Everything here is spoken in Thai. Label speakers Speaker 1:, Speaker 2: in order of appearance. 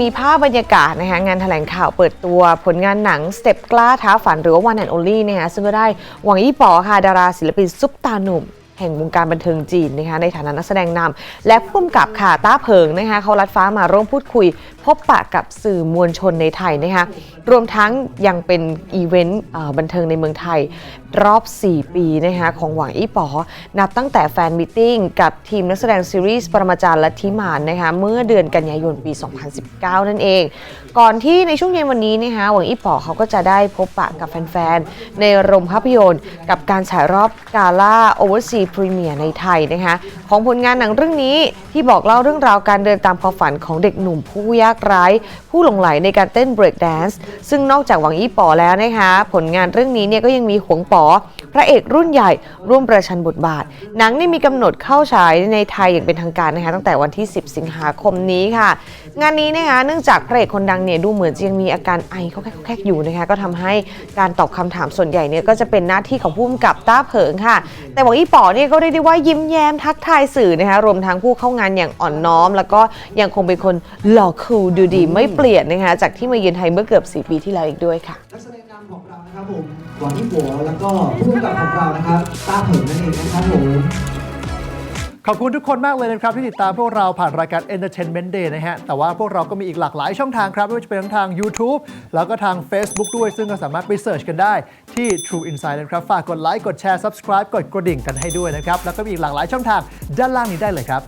Speaker 1: มีภาพบรรยากาศนะคะงานแถลงข่าวเปิดตัวผลงานหนังสเต็ปกล้าท้าฝันหรือว่า One and Only นะคะซึ่งก็ได้หวังอี้ป๋อค่ะดาราศิลปินซุปตาหนุ่มแห่งวงการบันเทิงจีนนะคะในฐานะนักแสดงนำและผู้กำกับค่ะต้าเพิงนะคะเขาลัดฟ้ามาร่วมพูดคุย พบปะกับสื่อมวลชนในไทยนะคะรวมทั้งยังเป็นอีเวนต์บันเทิงในเมืองไทย รอบ 4 ปีนะคะของหวังอี้ป๋อนับตั้งแต่แฟนมิทติ้งกับทีมนักแสดงซีรีส์ปรมาจารย์และทิมานนะคะเมื่อเดือนกันยายนปี 2019 นั่นเอง ก่อนที่ในช่วงเย็นวันนี้นะคะหวังอี้ป๋อเขาก็จะได้พบปะกับแฟนๆ ในโรงภาพยนตร์ กับการฉายรอบกาล่าโอเวอร์ซีพรีเมียร์ในไทยนะคะของผลงานหนังเรื่องนี้ที่บอกเล่าเรื่องราวการเดินตามความฝันของเด็กหนุ่มผู้ยากไร้ผู้หลงไหลในการเต้นเบรกแดนซ์ซึ่งนอกจากหวังอี้ป๋อแล้วนะคะผลงานเรื่องนี้เนี่ยก็ยังมีหวงป๋อพระเอกรุ่นใหญ่ร่วมประชันบทบาท หนังนี่มีกำหนดเข้าฉายในไทยอย่างเป็นทางการนะคะตั้งแต่วันที่ 10 สิงหาคมนี้ค่ะ งานนี้นะคะเนื่องจากพระเอกคนดังเนี่ยดูเหมือนจะยังมีอาการไอเขาแคกแคกๆอยู่นะคะก็ทำให้การตอบคำถามส่วนใหญ่เนี่ยก็จะเป็นหน้าที่ของผู้กำกับต้าเผิงค่ะ แต่หวังอี้ป๋อเนี่ยก็เรียกได้ว่ายิ้มแย้มทักทายสื่อนะคะรวมทั้งผู้เข้างานอย่างอ่อนน้อม แล้วก็ยังคงเป็นคนหล่อคูลดูดีไม่เปลี่ยนนะคะจากที่มาเยือนไทยเมื่อเกือบ 4 ปีที่แล้วอีกด้วยค่ะ
Speaker 2: นักแสดงนำของเรานะครับผมหวังที่หัวแล้วก็ผู้กำกับของเรานะครับต้าเผิงนั่นเองนะครับผม
Speaker 3: ขอบคุณทุกคนมากเลยนะครับ ที่ติดตามพวกเราผ่านรายการ Entertainment Day นะฮะ แต่ว่าพวกเราก็มีอีกหลากหลายช่องทางครับ ไม่ว่าจะเป็นทั้งทาง YouTube แล้วก็ทาง Facebook ด้วย ซึ่งก็สามารถไปเสิร์ชกันได้ที่ True Insight นะครับ ฝากกดไลค์ กดแชร์ Subscribe กดกระดิ่งกันให้ด้วยนะครับ แล้วก็มีอีกหลากหลายช่องทางด้านล่างนี้ได้เลยครับ